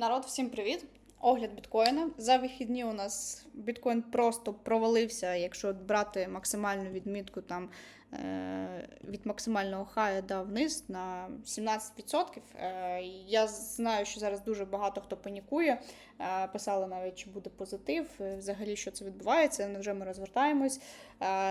Народ, всім привіт! Огляд біткоїна. За вихідні у нас біткоін просто провалився, якщо брати максимальну відмітку там від максимального хая да, вниз на 17%. Е, Я знаю, що зараз дуже багато хто панікує. Е, Писали навіть, чи буде позитив, е, взагалі, що це відбувається. Невже ми розвертаємось.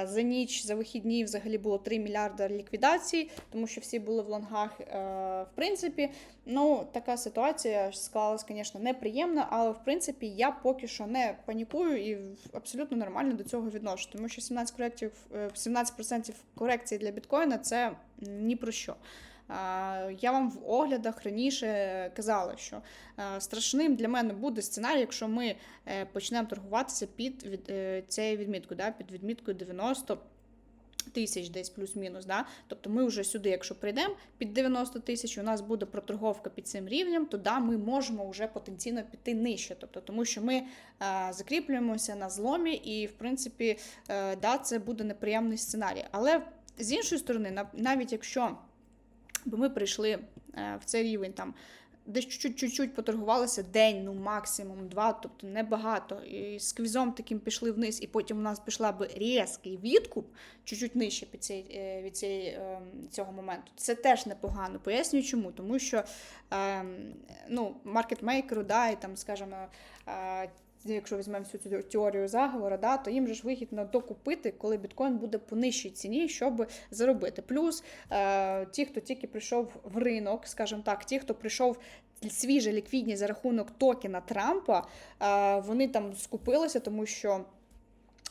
За ніч, за вихідні взагалі було 3 мільярди ліквідацій, тому що всі були в лонгах. В принципі, ну така ситуація склалась, звісно, неприємна, але в принципі я поки що не панікую і абсолютно нормально до цього відношу, тому що 17 коректів, е, 17% корекції для біткоїна це ні про що. Я вам в оглядах раніше казала, що е, страшним для мене буде сценарій, якщо ми е, почнемо торгуватися під е, цією відміткою, під відміткою 90 тисяч десь плюс-мінус. Да? Тобто ми вже сюди, якщо прийдемо під 90 тисяч, у нас буде проторговка під цим рівнем, то ми можемо вже потенційно піти нижче. Тобто, тому що ми е, закріплюємося на зломі, і в принципі, е, да, це буде неприємний сценарій. Але з іншої сторони, нав- навіть якщо бо ми прийшли е, в цей рівень там. Десь чуть-чуть поторгувалися день, ну максимум два, тобто небагато. І з квізом таким пішли вниз, і потім у нас пішла би різкий відкуп, чуть-чуть нижче під цей, е, від цей, цього моменту. Це теж непогано. Пояснюю чому. Тому що е, ну, маркетмейкеру, да, і там, скажімо, е, Якщо візьмемо всю цю теорію заговору, да, то їм же ж вигідно докупити, коли біткоін буде по нижчій ціні, щоб заробити. Плюс е, ті, хто тільки прийшов в ринок, скажімо так, ті, хто прийшов свіже ліквідні за рахунок токена Трампа, е, вони там скупилися, тому що.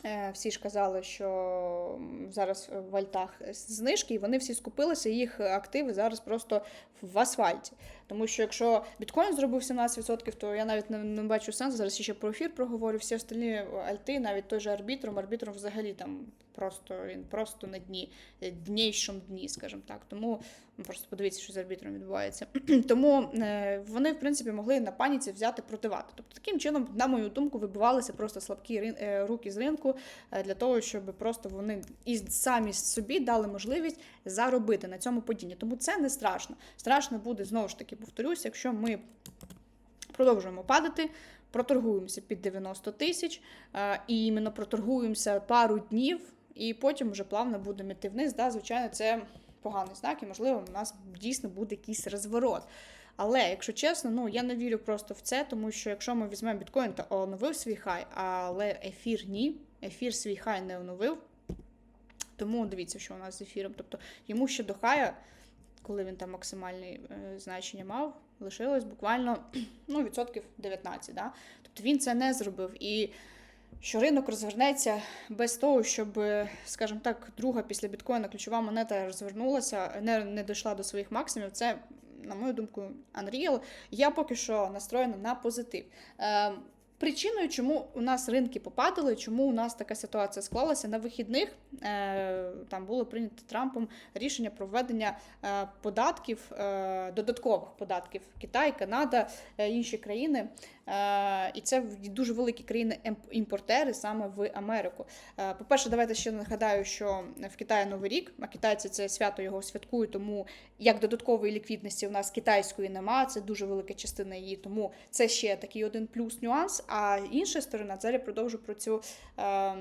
Е, Всі ж казали, що зараз в альтах знижки, і вони всі скупилися, їх активи зараз просто в асфальті. Тому що якщо біткоін зробив 17%, то я навіть не, не бачу сенсу. Зараз ще про ефір проговорю. Всі остальні альти, навіть той же арбітром, арбітром взагалі там просто він просто на дні, днійшому дні, скажімо так. Тому ну, просто подивіться, що з арбітром відбувається. Тому е, вони, в принципі, могли на паніці взяти противати. Тобто, таким чином, на мою думку, вибивалися просто слабкі е, руки з ринку е, для того, щоб просто вони і самі собі дали можливість заробити на цьому падінні. Тому це не страшно. Страшно буде знову ж таки, повторюсь, якщо ми продовжуємо падати. Проторгуємося під 90 тисяч, і іменно проторгуємося пару днів, і потім вже плавно будемо йти вниз. Да, звичайно, це поганий знак, і можливо, у нас дійсно буде якийсь розворот. Але, якщо чесно, ну я не вірю просто в це, тому що якщо ми візьмемо біткоін, то оновив свій хай, але ефір ні. Ефір свій хай не оновив. Тому дивіться, що у нас з ефіром. Тобто йому ще до хая, коли він там максимальне значення мав, лишилось буквально ну, відсотків 19. Да? Тобто він це не зробив. І що ринок розвернеться без того, щоб, е, скажімо так, друга після біткоїна ключова монета розвернулася, не, не дійшла до своїх максимумів. Це, на мою думку, Unreal. Я поки що настроєна на позитив. Причиною, чому у нас ринки попадали, чому у нас така ситуація склалася на вихідних, е, там було прийнято Трампом рішення про введення е, податків, е, додаткових податків Китай, Канада, інші країни. І це дуже великі країни-імпортери саме в Америку. По-перше, давайте ще нагадаю, що в Китаї Новий рік, а китайці це свято його святкують, тому як додаткової ліквідності у нас китайської нема, це дуже велика частина її, тому це ще такий один плюс нюанс. А інша сторона, зараз я продовжу про цю е,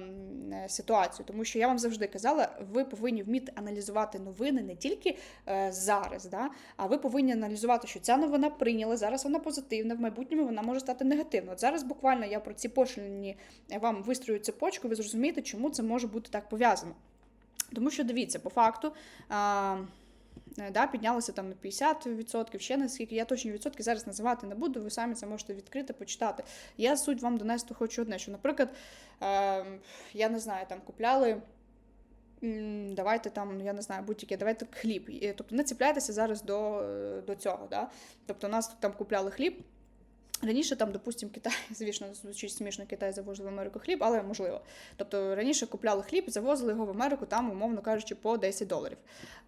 ситуацію, тому що я вам завжди казала, ви повинні вміти аналізувати новини не тільки е, зараз, да, а ви повинні аналізувати, що ця новина прийняла, зараз вона позитивна, в майбутньому вона може стати негативною. От зараз буквально я про ці пошліні вам вистрою цепочку, ви зрозумієте, чому це може бути так пов'язано. Тому що дивіться, по факту. Е, Да, піднялося там на 50%, ще наскільки я точні відсотки зараз називати не буду, ви самі це можете відкрити, почитати. Я суть вам донести хочу одне, що, наприклад, е, я не знаю, там купляли. Давайте там, я не знаю, будь-яке, давайте хліб. Тобто не ціпляйтеся зараз до, е, до цього. Да? Тобто, у нас там купляли хліб. Раніше там, допустимо, Китай, звісно, звучить смішно, Китай завозив в Америку хліб, але можливо. Тобто раніше купляли хліб, завозили його в Америку, там, умовно кажучи, по 10 доларів.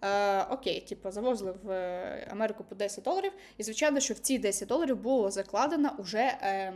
Е, окей, типу, завозили в е, Америку по 10 доларів, і звичайно, що в ці 10 доларів було закладено уже. Е,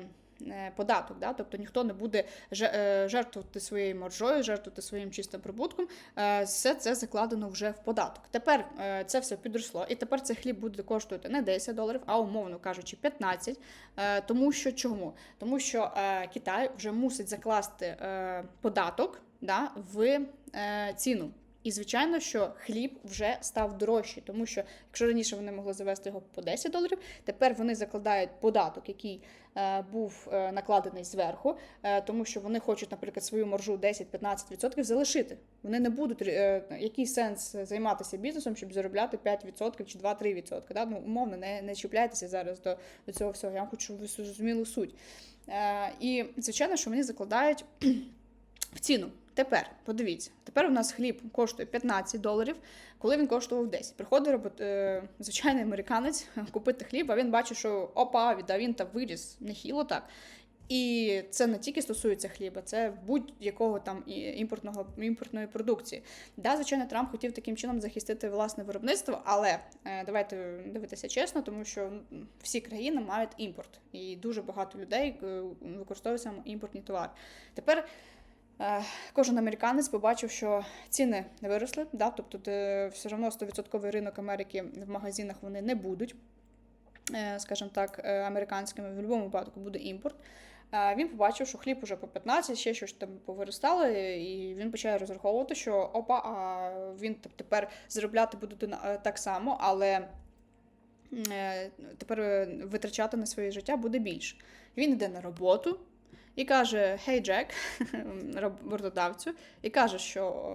податок. Да? Тобто ніхто не буде е, жертвувати своєю маржою, жертвувати своїм чистим прибутком. Е, Все це закладено вже в податок. Тепер е, це все підросло, і тепер цей хліб буде коштувати не 10 доларів, а умовно кажучи, 15. Е, Тому що чому? Тому що е, Китай вже мусить закласти е, податок да, в е, ціну. І звичайно, що хліб вже став дорожчий, тому що якщо раніше вони могли завести його по 10 доларів, тепер вони закладають податок, який е, був е, накладений зверху, е, тому що вони хочуть, наприклад, свою маржу 10-15% залишити. Вони не будуть е, який сенс займатися бізнесом, щоб заробляти 5% чи 2-3%. Да? Ну, умовно, не, не чіпляйтеся зараз до, до цього всього. Я хочу, щоб ви зрозуміли суть. Е, і звичайно, що вони закладають в ціну. Тепер подивіться, тепер у нас хліб коштує 15 доларів, коли він коштував 10. Приходить робот, е, звичайний американець купити хліб, а він бачить, що опа, да він там виріс нехило так. І це не тільки стосується хліба, це будь-якого там імпортного імпортної продукції. Да, звичайно, Трамп хотів таким чином захистити власне виробництво, але е, давайте дивитися чесно, тому що всі країни мають імпорт, і дуже багато людей е, використовують саме імпортні товари. Тепер Кожен американець побачив, що ціни не виросли, да? тобто все одно 100% ринок Америки в магазинах вони не будуть, е, скажімо так, е, американськими, в будь-якому випадку буде імпорт. Е, Він побачив, що хліб уже по 15, ще щось там повиростало, і він почає розраховувати, що опа, а він тепер заробляти буде е, так само, але е, тепер е, витрачати на своє життя буде більше. Він йде на роботу і каже: Хей, Джек, роботодавцю, і каже, що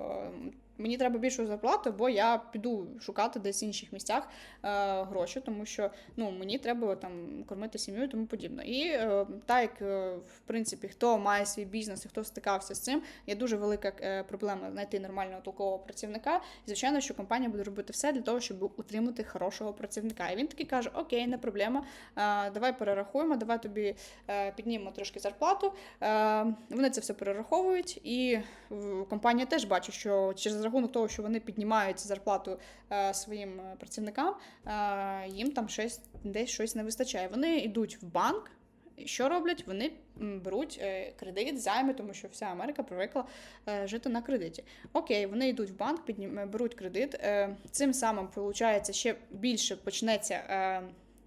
мені треба більшу зарплату, бо я піду шукати десь в інших місцях е, гроші, тому що ну, мені треба там кормити сім'ю і тому подібне. І е, так як е, в принципі хто має свій бізнес і хто стикався з цим, є дуже велика е, проблема знайти нормального толкового працівника. І звичайно, що компанія буде робити все для того, щоб утримати хорошого працівника. І він такий каже: Окей, не проблема. е, Давай перерахуємо, давай тобі е, піднімемо трошки зарплату. Е, Вони це все перераховують, і компанія теж бачить, що через рахунок того, що вони піднімають зарплату е, своїм е, працівникам, е, їм там щось десь щось не вистачає. Вони йдуть в банк. Що роблять? Вони беруть кредит, займи, тому що вся Америка привикла жити на кредиті. Окей, вони йдуть в банк, беруть кредит. Цим самим, виходить, ще більше почнеться.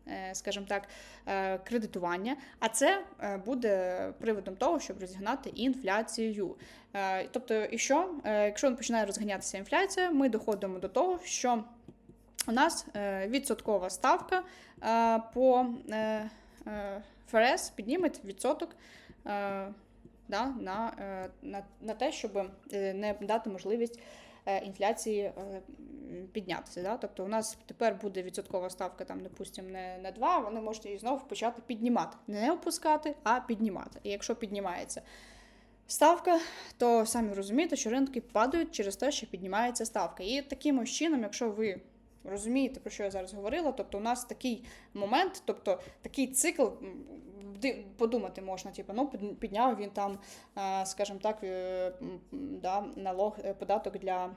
Е, Скажімо так, е, кредитування, а це е, буде приводом того, щоб розігнати інфляцію. Тобто, і що, якщо починає розганятися інфляція, ми доходимо до того, що у нас відсоткова ставка по ФРС підніме відсоток на, на, на те, щоб не дати можливість інфляції е, піднятися. Да? Тобто у нас тепер буде відсоткова ставка, там, допустимо, не, не 2, вони можуть її знову почати піднімати. Не опускати, а піднімати. І якщо піднімається ставка, то самі розумієте, що ринки падають через те, що піднімається ставка. І таким чином, якщо ви розумієте, про що я зараз говорила, тобто у нас такий момент, тобто такий цикл. Подумати можна, типу, ну підняв він там, е, скажімо так, е, да, налог е, податок для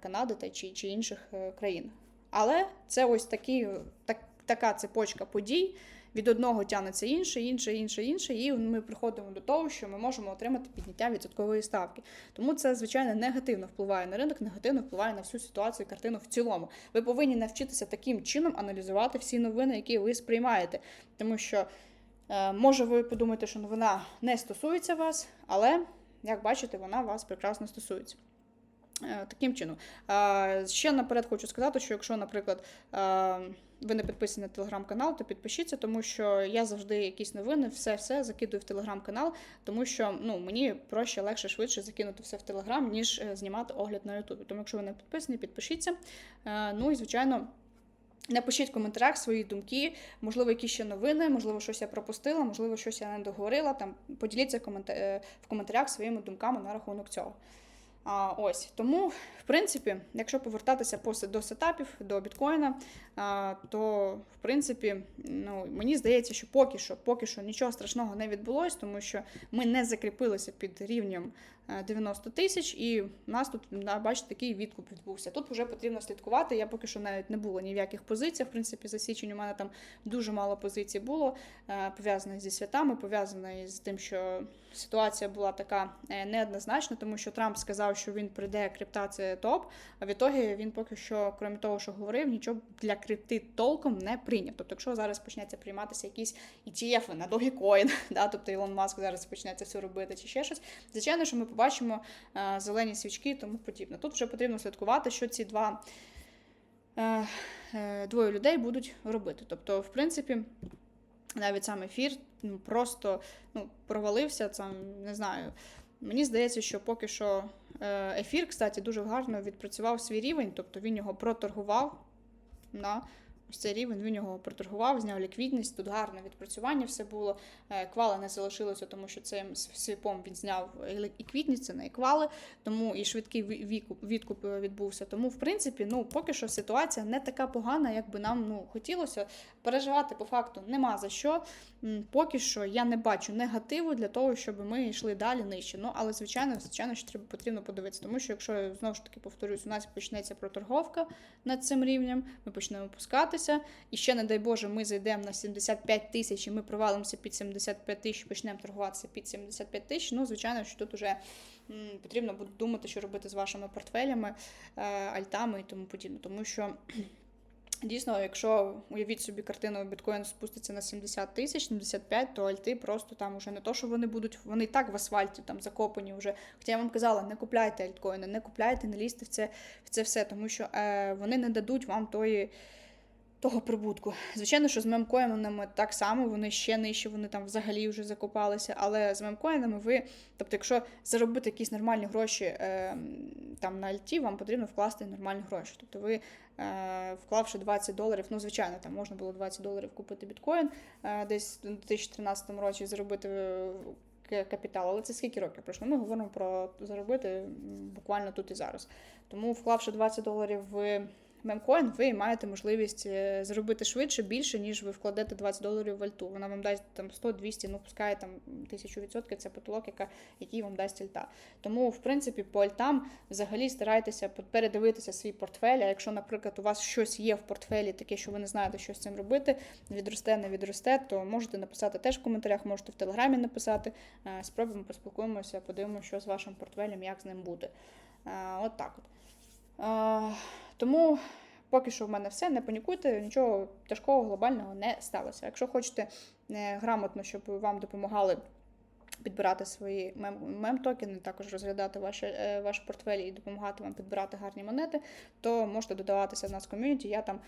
Канади та чи, чи інших країн. Але це ось такі, так, така цепочка подій. Від одного тягнеться інше, інше, інше, інше, і ми приходимо до того, що ми можемо отримати підняття відсоткової ставки. Тому це, звичайно, негативно впливає на ринок, негативно впливає на всю ситуацію, картину в цілому. Ви повинні навчитися таким чином аналізувати всі новини, які ви сприймаєте. Тому що, може, ви подумаєте, що новина не стосується вас, але, як бачите, вона вас прекрасно стосується. Е, Таким чином. Е, Ще наперед хочу сказати, що якщо, наприклад, е, ви не підписані на телеграм-канал, то підпишіться, тому що я завжди якісь новини, все-все закидую в телеграм-канал, тому що ну, мені проще, легше, швидше закинути все в телеграм, ніж е, знімати огляд на Ютубі. Тому якщо ви не підписані, підпишіться. Е, Ну і звичайно. Напишіть в коментарях свої думки, можливо, які ще новини, можливо, щось я пропустила, можливо, щось я не договорила. Там поділіться е, в коментарях своїми думками на рахунок цього. А, ось тому, в принципі, якщо повертатися до сетапів, до біткоїна, а, то в принципі, ну мені здається, що поки що, поки що нічого страшного не відбулось, тому що ми не закріпилися під рівнем 90 тисяч, і в нас тут бачите, такий відкуп відбувся. Тут вже потрібно слідкувати. Я поки що навіть не була ні в яких позиціях. В принципі, за січень у мене там дуже мало позицій було е, пов'язаних зі святами, пов'язаних з тим, що ситуація була така е, неоднозначна, тому що Трамп сказав, що він прийде, крипта топ. А в ітогі він поки що, крім того, що говорив, нічого для крипти толком не прийняв. Тобто, якщо зараз почнеться прийматися якісь ETF на Dogecoin, да, тобто Ілон Маск зараз почне це все робити чи ще щось, звичайно, що ми побачимо е, зелені свічки і тому подібне. Тут вже потрібно слідкувати, що ці два е, е, двоє людей будуть робити. Тобто, в принципі, навіть сам ефір ну, просто ну, провалився, там, не знаю. Мені здається, що поки що ефір, кстати, дуже гарно відпрацював свій рівень, тобто він його проторгував. На ось цей рівень він його проторгував, зняв ліквідність. Тут гарне відпрацювання все було. Е, Квала не залишилося, тому що цим свіпом він зняв і квітність, це не квали, тому і швидкий ві- відкуп е, відбувся. Тому, в принципі, ну поки що ситуація не така погана, як би нам ну, хотілося. Переживати по факту нема за що. Поки що я не бачу негативу для того, щоб ми йшли далі нижче. Ну, але звичайно, звичайно, що треба потрібно подивитися, тому що якщо знову ж таки повторюсь, у нас почнеться проторговка над цим рівнем, ми почнемо опускатися, і ще, не дай Боже, ми зайдемо на 75 тисяч, і ми провалимося під 75 тисяч, почнемо торгуватися під 75 тисяч. Ну, звичайно, що тут вже потрібно буде думати, що робити з вашими портфелями, е, альтами і тому подібне, тому що. Дійсно, якщо уявіть собі картину біткоін спуститься на 70 тисяч, 75, то альти просто там уже не то, що вони будуть, вони і так в асфальті там закопані вже. Хоча я вам казала, не купляйте альткоїни, не купляйте, не лізьте в це, в це все, тому що е, вони не дадуть вам тої. Того прибутку. Звичайно, що з мемкоїнами так само, вони ще нижче, вони там взагалі вже закопалися. Але з мемкоїнами ви, тобто, якщо заробити якісь нормальні гроші е, там на альті, вам потрібно вкласти нормальні гроші. Тобто ви е, вклавши 20 доларів, ну звичайно, там можна було 20 доларів купити біткоін е, десь у 2013 році заробити. е, Капітал, але це скільки років пройшло? Ми говоримо про заробити буквально тут і зараз. Тому, вклавши 20 доларів в мемкоін, ви маєте можливість е, заробити швидше, більше, ніж ви вкладете 20 доларів в альту. Вона вам дасть там 100-200, ну пускай там 1000%, це потолок, яка, який вам дасть альта. Тому, в принципі, по альтам взагалі старайтеся передивитися свій портфель. А якщо, наприклад, у вас щось є в портфелі, таке, що ви не знаєте, що з цим робити, відросте, не відросте, то можете написати теж в коментарях, можете в телеграмі написати. Е, Спробуємо, поспілкуємося, подивимося, що з вашим портфелем, як з ним буде. Е, От так от. Тому поки що в мене все. Не панікуйте, нічого тяжкого глобального не сталося. Якщо хочете е, грамотно, щоб вам допомагали. Підбирати свої мем- мем-токени, також розглядати ваші, е, ваш портфель і допомагати вам підбирати гарні монети, то можете додаватися в нас в ком'юніті. Я там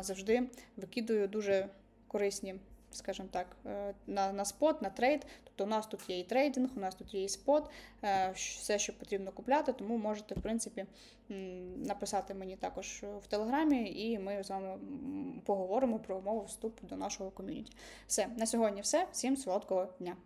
завжди викидую дуже корисні, скажімо так, е, на, на спот, на трейд. Тобто у нас тут є і трейдинг, у нас тут є і спот, е, все, що потрібно купляти, тому можете, в принципі, написати мені також в телеграмі, і ми з вами поговоримо про умови вступу до нашого ком'юніті. Все, на сьогодні все. Всім солодкого дня.